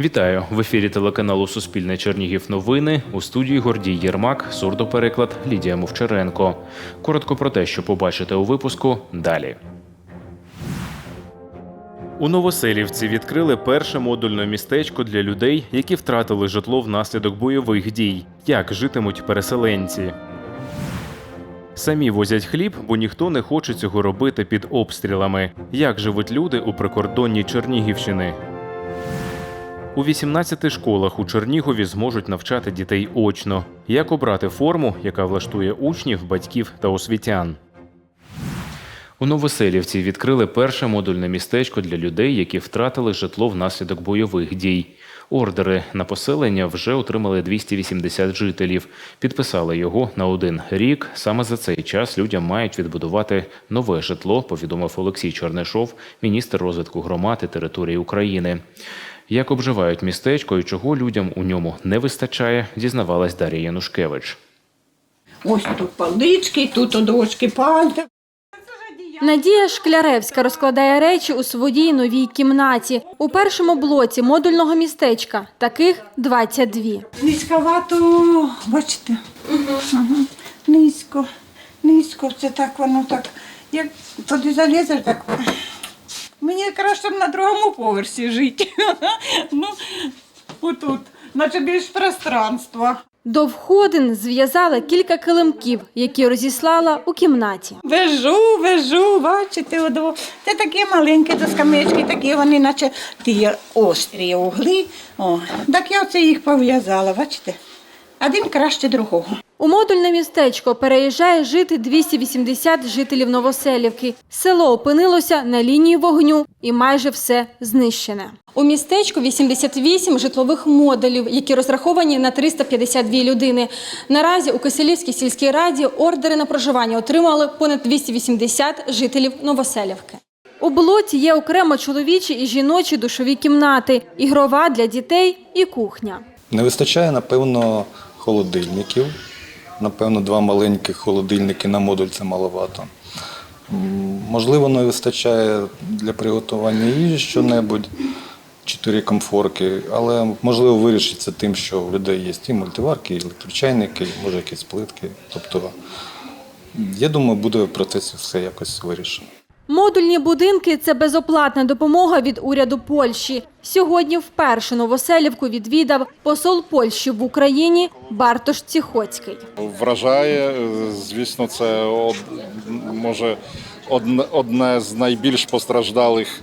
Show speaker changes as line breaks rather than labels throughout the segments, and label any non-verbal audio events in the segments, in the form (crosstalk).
Вітаю в ефірі телеканалу Суспільне Чернігів. Новини у студії Гордій Єрмак, сурдопереклад Лідія Мовчаренко. Коротко про те, що побачите у випуску далі. У Новоселівці відкрили перше модульне містечко для людей, які втратили житло внаслідок бойових дій. Як житимуть переселенці? Самі возять хліб, бо ніхто не хоче цього робити під обстрілами. Як живуть люди у прикордонній Чернігівщини? У 18 школах у Чернігові зможуть навчати дітей очно. Як обрати форму, яка влаштує учнів, батьків та освітян? У Новоселівці відкрили перше модульне містечко для людей, які втратили житло внаслідок бойових дій. Ордери на поселення вже отримали 280 жителів. Підписали його на один рік. Саме за цей час людям мають відбудувати нове житло, повідомив Олексій Чернишов, міністр розвитку громад і території України. Як обживають містечко і чого людям у ньому не вистачає, дізнавалась Дар'я Янушкевич.
Ось тут палички, тут дошки пальта.
Надія Шкляревська розкладає речі у своїй новій кімнаті. У першому блоці модульного містечка таких 22.
Низьковато, бачите? Угу. Низько, низько, це так воно так. Як туди залізеш, так. Мені краще б на другому поверсі жити. (laughs) ну, отут, наче більш пространства.
До входин зв'язала кілька килимків, які розіслала у кімнаті.
Вежу, вежу, бачите, одо. Це такі маленькі до скамечки, такі вони, наче ті острі угли. О, так я оце їх пов'язала, бачите? Один краще другого.
У модульне містечко переїжджає жити 280 жителів Новоселівки. Село опинилося на лінії вогню і майже все знищене. У містечку 88 житлових модулів, які розраховані на 352 людини. Наразі у Киселівській сільській раді ордери на проживання отримали понад 280 жителів Новоселівки. У блоці є окремо чоловічі і жіночі душові кімнати, ігрова для дітей і кухня.
Не вистачає, напевно, холодильників. Напевно, два маленьких холодильники на модуль це маловато. Можливо, не вистачає для приготування їжі що-небудь, чотири комфорки, але можливо вирішиться тим, що у людей є і мультиварки, і електрочайники, і, може якісь плитки. Тобто, я думаю, буде в процесі все якось вирішено.
Модульні будинки це безоплатна допомога від уряду Польщі. Сьогодні вперше Новоселівку відвідав посол Польщі в Україні Бартош Ціхоцький.
Вражає, Е, звісно, це може одне, з найбільш постраждалих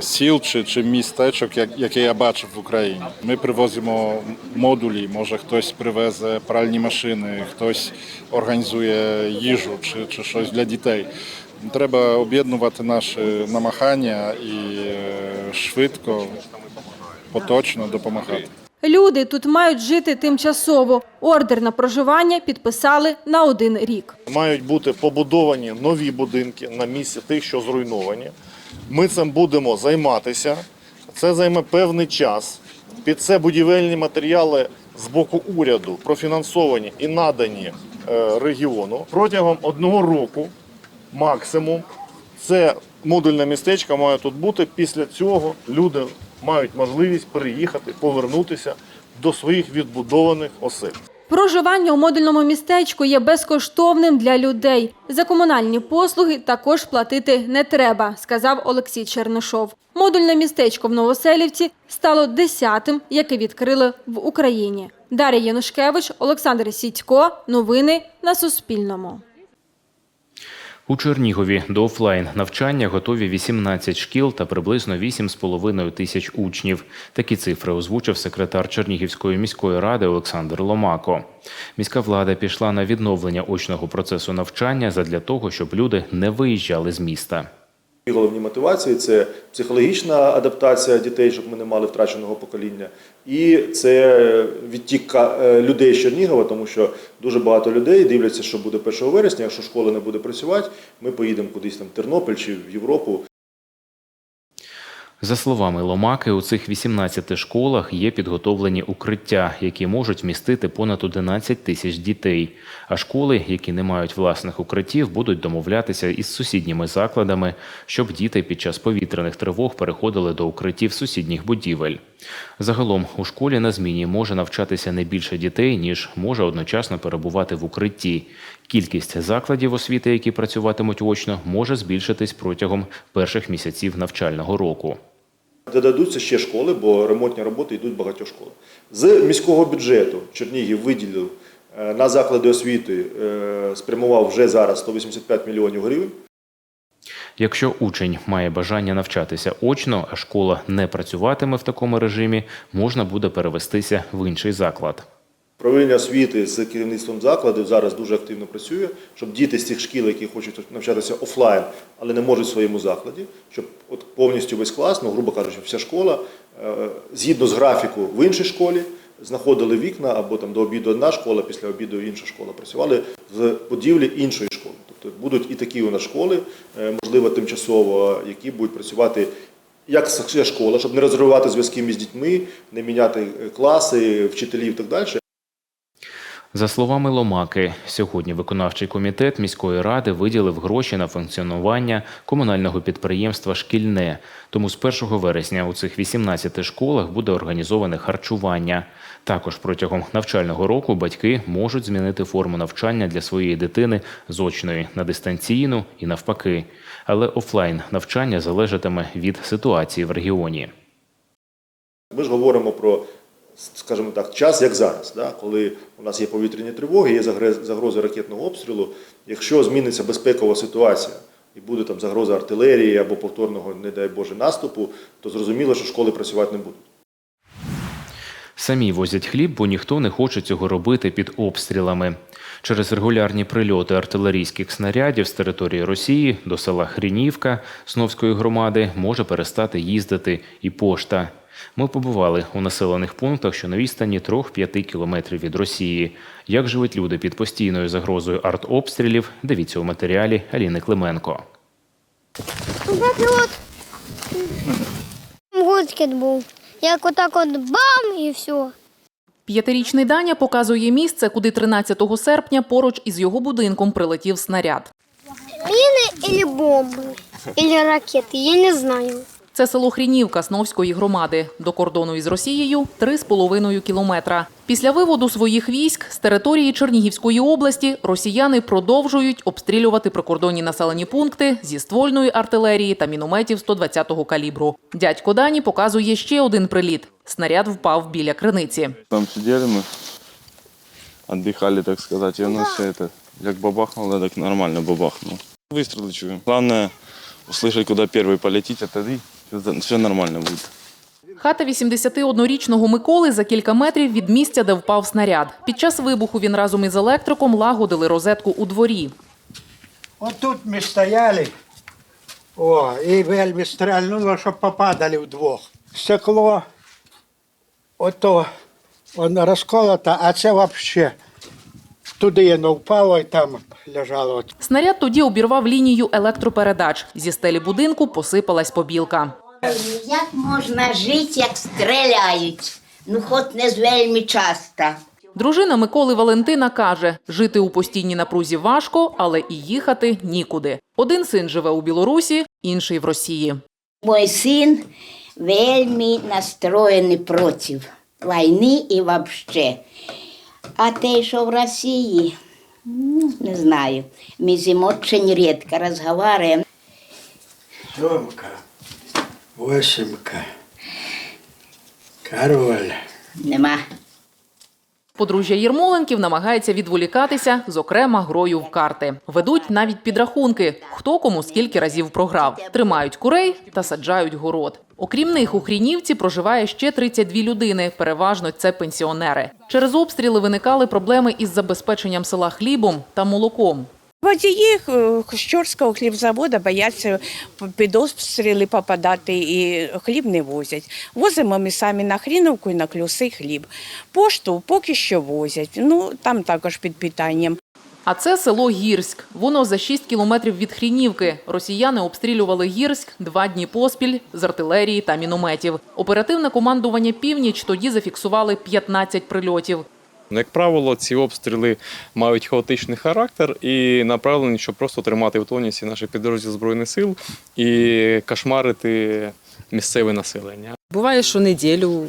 сіл чи, чи містечок, яке я бачив в Україні. Ми привозимо модулі, може хтось привезе пральні машини, хтось організує їжу чи, чи щось для дітей. Треба об'єднувати наші намагання і е, швидко, поточно допомагати.
Люди тут мають жити тимчасово. Ордер на проживання підписали на один рік.
Мають бути побудовані нові будинки на місці тих, що зруйновані. Ми цим будемо займатися. Це займе певний час. Під це будівельні матеріали з боку уряду профінансовані і надані е, регіону протягом одного року, максимум. Це модульне містечко має тут бути. Після цього люди мають можливість переїхати, повернутися до своїх відбудованих осель.
Проживання у модульному містечку є безкоштовним для людей. За комунальні послуги також платити не треба, сказав Олексій Чернишов. Модульне містечко в Новоселівці стало десятим, яке відкрили в Україні. Дар'я Янушкевич, Олександр Сідько. Новини на Суспільному.
У Чернігові до офлайн навчання готові 18 шкіл та приблизно 8,5 тисяч учнів. Такі цифри озвучив секретар Чернігівської міської ради Олександр Ломако. Міська влада пішла на відновлення очного процесу навчання задля того, щоб люди не виїжджали з міста.
Головні мотивації це психологічна адаптація дітей, щоб ми не мали втраченого покоління, і це відтік е, людей з Чернігова, тому що дуже багато людей дивляться, що буде 1 вересня. Якщо школа не буде працювати, ми поїдемо кудись там в Тернопіль чи в Європу.
За словами Ломаки, у цих 18 школах є підготовлені укриття, які можуть вмістити понад 11 тисяч дітей. А школи, які не мають власних укриттів, будуть домовлятися із сусідніми закладами, щоб діти під час повітряних тривог переходили до укриттів сусідніх будівель. Загалом у школі на зміні може навчатися не більше дітей, ніж може одночасно перебувати в укритті. Кількість закладів освіти, які працюватимуть очно, може збільшитись протягом перших місяців навчального року.
Додадуться ще школи, бо ремонтні роботи йдуть багатьох школах. З міського бюджету Чернігів виділив е, на заклади освіти, е, спрямував вже зараз 185 мільйонів гривень.
Якщо учень має бажання навчатися очно, а школа не працюватиме в такому режимі, можна буде перевестися в інший заклад.
Управління освіти з керівництвом закладів зараз дуже активно працює, щоб діти з цих шкіл, які хочуть навчатися офлайн, але не можуть в своєму закладі, щоб от повністю весь клас, ну грубо кажучи, вся школа, е, згідно з графіку в іншій школі, знаходили вікна або там до обіду одна школа, після обіду інша школа працювали в будівлі іншої школи. Тобто будуть і такі у нас школи, е, можливо, тимчасово, які будуть працювати як школа, щоб не розривати зв'язки між дітьми, не міняти е, класи, вчителів і так далі.
За словами Ломаки, сьогодні виконавчий комітет міської ради виділив гроші на функціонування комунального підприємства Шкільне. Тому з 1 вересня у цих 18 школах буде організоване харчування. Також протягом навчального року батьки можуть змінити форму навчання для своєї дитини з очної на дистанційну і навпаки. Але офлайн навчання залежатиме від ситуації в регіоні.
Ми ж говоримо про, скажімо так, час як зараз, да? коли у нас є повітряні тривоги, є загроза ракетного обстрілу. Якщо зміниться безпекова ситуація і буде там загроза артилерії або повторного, не дай Боже, наступу, то зрозуміло, що школи працювати не будуть.
Самі возять хліб, бо ніхто не хоче цього робити під обстрілами. Через регулярні прильоти артилерійських снарядів з території Росії до села Хрінівка Сновської громади може перестати їздити і пошта. Ми побували у населених пунктах, що на відстані 3-5 кілометрів від Росії. Як живуть люди під постійною загрозою артобстрілів, дивіться у матеріалі Аліни Клименко.
Гудкіт був. Як отак от бам і все.
П'ятирічний Даня показує місце, куди 13 серпня поруч із його будинком прилетів снаряд.
Міни или бомби, или ракети, я не знаю.
Це село Хрінівка Сновської громади. До кордону із Росією 3,5 кілометра. Після виводу своїх військ з території Чернігівської області росіяни продовжують обстрілювати прикордонні населені пункти зі ствольної артилерії та мінометів 120-го калібру. Дядько Дані показує ще один приліт. Снаряд впав біля криниці.
Там сидели мы, отдыхали, так сказать, и у нас все это, как бабахнуло, так нормально бабахнуло. Выстрелы чуем. Главное, услышать, куда первый полетит, а тогда все нормально будет.
Хата 81-річного Миколи за кілька метрів від місця, де впав снаряд. Під час вибуху він разом із електриком лагодили розетку у дворі.
Отут ми стояли, о, і вельми стрельнуло, щоб попадали вдвох. Стекло, ото воно розколото, а це взагалі туди воно впало і там лежало.
Снаряд тоді обірвав лінію електропередач. Зі стелі будинку посипалась побілка.
Як можна жити, як стріляють? Ну, хоч не з вельми часто.
Дружина Миколи Валентина каже, жити у постійній напрузі важко, але і їхати нікуди. Один син живе у Білорусі, інший в Росії.
Мой син вельми настроєний проти війни і взагалі. А те, що в Росії, ну, не знаю. Ми з ним дуже рідко розмовляємо.
Сьомка, восьмка, король.
Нема.
Подружжя Єрмоленків намагається відволікатися, зокрема грою в карти. Ведуть навіть підрахунки, хто кому скільки разів програв. Тримають курей та саджають город. Окрім них, у Хрінівці проживає ще 32 людини. Переважно це пенсіонери. Через обстріли виникали проблеми із забезпеченням села хлібом та молоком.
Водії е, Щорського хлібзаводу бояться під обстріли попадати і хліб не возять. Возимо ми самі на Хріновку і на Клюси хліб. Пошту поки що возять, ну там також під питанням.
А це село Гірськ. Воно за 6 кілометрів від Хрінівки. Росіяни обстрілювали Гірськ два дні поспіль з артилерії та мінометів. Оперативне командування «Північ» тоді зафіксували 15 прильотів.
Ну, Як правило, ці обстріли мають хаотичний характер і направлені, щоб просто тримати в тонусі наші підрозділи Збройних сил і кошмарити місцеве населення.
Буває, що неділю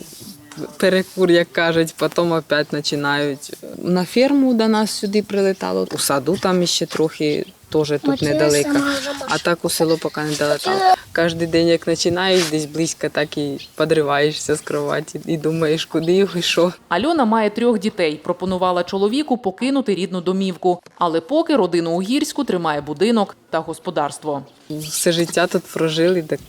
перекур, як кажуть, потім опять починають. На ферму до нас сюди прилетало, у саду там ще трохи, теж тут недалеко. А так у село поки не долетало. Кожен день, як починаєш, десь близько, так і підриваєшся з кроваті і думаєш, куди його і що.
Альона має трьох дітей. Пропонувала чоловіку покинути рідну домівку. Але поки родину у Гірську тримає будинок та господарство.
Все життя тут прожили, так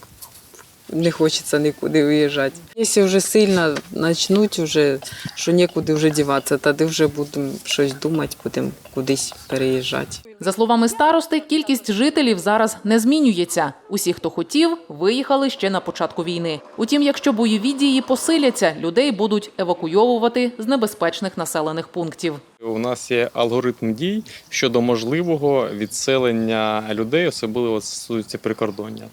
не хочеться нікуди виїжджати. Якщо вже сильно почнуть, вже, що нікуди вже діватися, тоді вже будемо щось думати, будемо кудись переїжджати.
За словами старости, кількість жителів зараз не змінюється. Усі, хто хотів, виїхали ще на початку війни. Утім, якщо бойові дії посиляться, людей будуть евакуйовувати з небезпечних населених пунктів.
У нас є алгоритм дій щодо можливого відселення людей, особливо стосується прикордоння.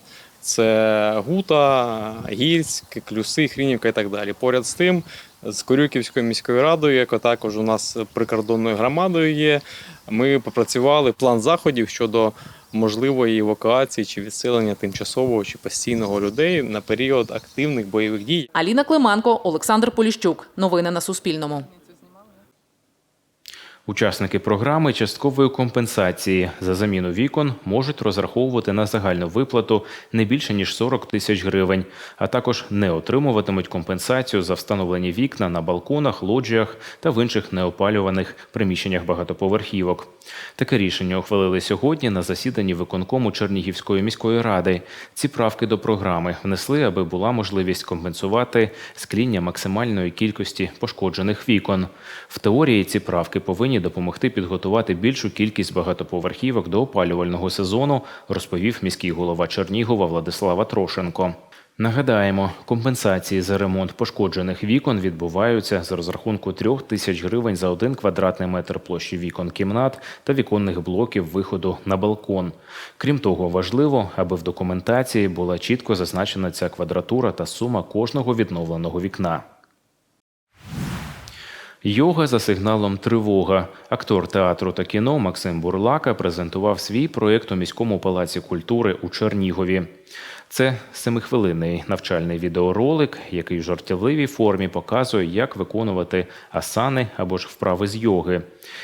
Це Гута, Гірськ, Клюси, Хрінівка і так далі. Поряд з тим, з Корюківською міською радою, яка також у нас прикордонною громадою є, ми попрацювали план заходів щодо можливої евакуації чи відселення тимчасового чи постійного людей на період активних бойових дій.
Аліна Климанко, Олександр Поліщук. Новини на Суспільному.
Учасники програми часткової компенсації за заміну вікон можуть розраховувати на загальну виплату не більше ніж 40 тисяч гривень, а також не отримуватимуть компенсацію за встановлені вікна на балконах, лоджіях та в інших неопалюваних приміщеннях багатоповерхівок. Таке рішення ухвалили сьогодні на засіданні виконкому Чернігівської міської ради. Ці правки до програми внесли, аби була можливість компенсувати скління максимальної кількості пошкоджених вікон. В теорії ці правки повинні допомогти підготувати більшу кількість багатоповерхівок до опалювального сезону, розповів міський голова Чернігова Владислава Трошенко. Нагадаємо, компенсації за ремонт пошкоджених вікон відбуваються з розрахунку трьох тисяч гривень за один квадратний метр площі вікон кімнат та віконних блоків виходу на балкон. Крім того, важливо, аби в документації була чітко зазначена ця квадратура та сума кожного відновленого вікна. Йога за сигналом тривога. Актор театру та кіно Максим Бурлака презентував свій проєкт у міському палаці культури у Чернігові. Це семихвилинний навчальний відеоролик, який в жартівливій формі показує, як виконувати асани або ж вправи з йоги.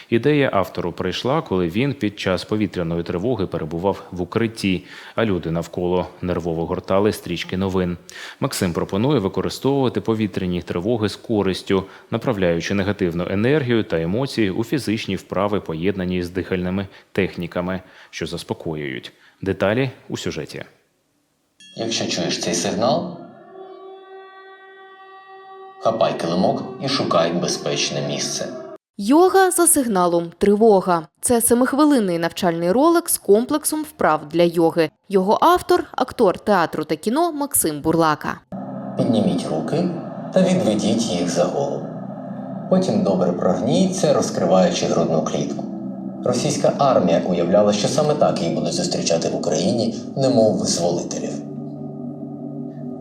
Ідея автору прийшла, коли він під час повітряної тривоги перебував в укритті, а люди навколо нервово гортали стрічки новин. Максим пропонує використовувати повітряні тривоги з користю, направляючи негативну енергію та емоції у фізичні вправи, поєднані з дихальними техніками, що заспокоюють. Деталі у сюжеті.
Якщо чуєш цей сигнал, хапай килимок і шукай безпечне місце.
Йога за сигналом тривога. Це семихвилинний навчальний ролик з комплексом вправ для йоги. Його автор актор театру та кіно Максим Бурлака.
Підніміть руки та відведіть їх за голову. Потім добре прогніться, розкриваючи грудну клітку. Російська армія уявляла, що саме так її будуть зустрічати в Україні, немов визволителів.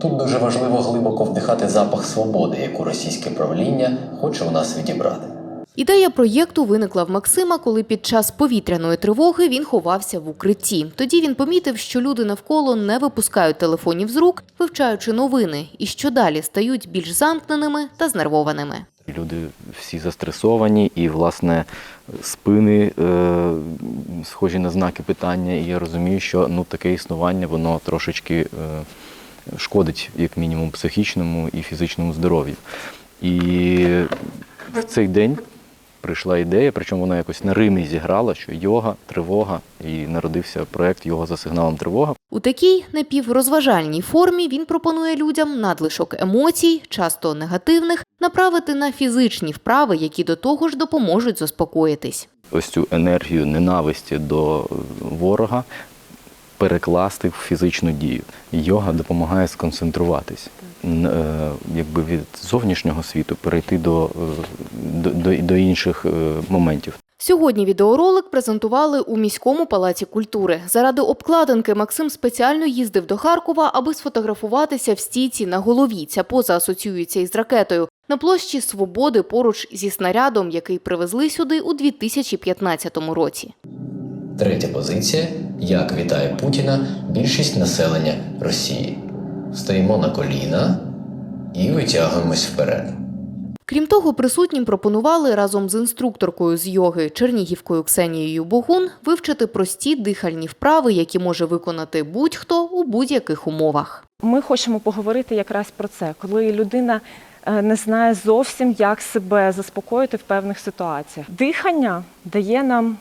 Тут дуже важливо глибоко вдихати запах свободи, яку російське правління хоче у нас відібрати.
Ідея проєкту виникла в Максима, коли під час повітряної тривоги він ховався в укритті. Тоді він помітив, що люди навколо не випускають телефонів з рук, вивчаючи новини, і що далі стають більш замкненими та знервованими.
Люди всі застресовані, і, власне, спини е, схожі на знаки питання. І я розумію, що ну, таке існування воно трошечки е, шкодить, як мінімум, психічному і фізичному здоров'ю. І в цей день прийшла ідея, причому вона якось на Римі зіграла, що йога, тривога, і народився проєкт Йога за сигналом тривога.
У такій напіврозважальній формі він пропонує людям надлишок емоцій, часто негативних, направити на фізичні вправи, які до того ж допоможуть заспокоїтись.
Ось цю енергію ненависті до ворога перекласти в фізичну дію. Йога допомагає сконцентруватись, е, якби від зовнішнього світу перейти до, е, до, до, інших е, моментів.
Сьогодні відеоролик презентували у міському палаці культури. Заради обкладинки Максим спеціально їздив до Харкова, аби сфотографуватися в стійці на голові. Ця поза асоціюється із ракетою. На площі Свободи поруч зі снарядом, який привезли сюди у 2015 році.
Третя позиція як вітає Путіна більшість населення Росії. Стоїмо на коліна і витягуємось вперед.
Крім того, присутнім пропонували разом з інструкторкою з йоги Чернігівкою Ксенією Богун вивчити прості дихальні вправи, які може виконати будь-хто у будь-яких умовах.
Ми хочемо поговорити якраз про це, коли людина е, не знає зовсім, як себе заспокоїти в певних ситуаціях. Дихання дає нам,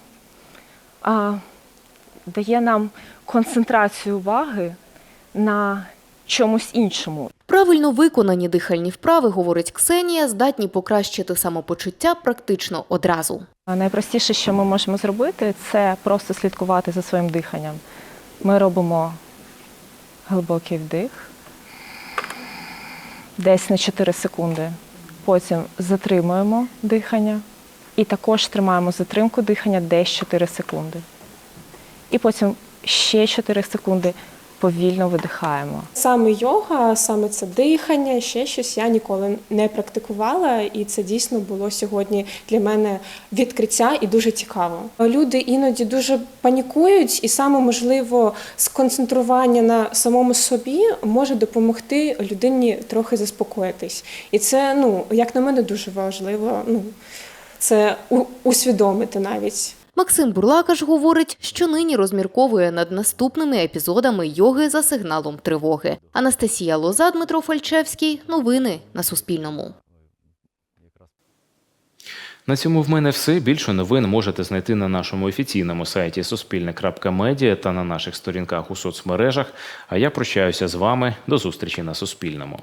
дає нам концентрацію уваги на чомусь іншому.
Правильно виконані дихальні вправи, говорить Ксенія, здатні покращити самопочуття практично одразу.
Найпростіше, що ми можемо зробити, це просто слідкувати за своїм диханням. Ми робимо глибокий вдих, десь на 4 секунди. Потім затримуємо дихання і також тримаємо затримку дихання десь 4 секунди. І потім ще 4 секунди повільно видихаємо.
Саме йога, саме це дихання, ще щось я ніколи не практикувала, і це дійсно було сьогодні для мене відкриття і дуже цікаво. Люди іноді дуже панікують, і саме можливо сконцентрування на самому собі може допомогти людині трохи заспокоїтись. І це, ну як на мене, дуже важливо. Ну це усвідомити навіть.
Максим Бурлакаш говорить, що нині розмірковує над наступними епізодами йоги за сигналом тривоги. Анастасія Лоза, Дмитро Фальчевський. Новини на Суспільному.
На цьому в мене все. Більше новин можете знайти на нашому офіційному сайті суспільне.медіа та на наших сторінках у соцмережах. А я прощаюся з вами. До зустрічі на Суспільному.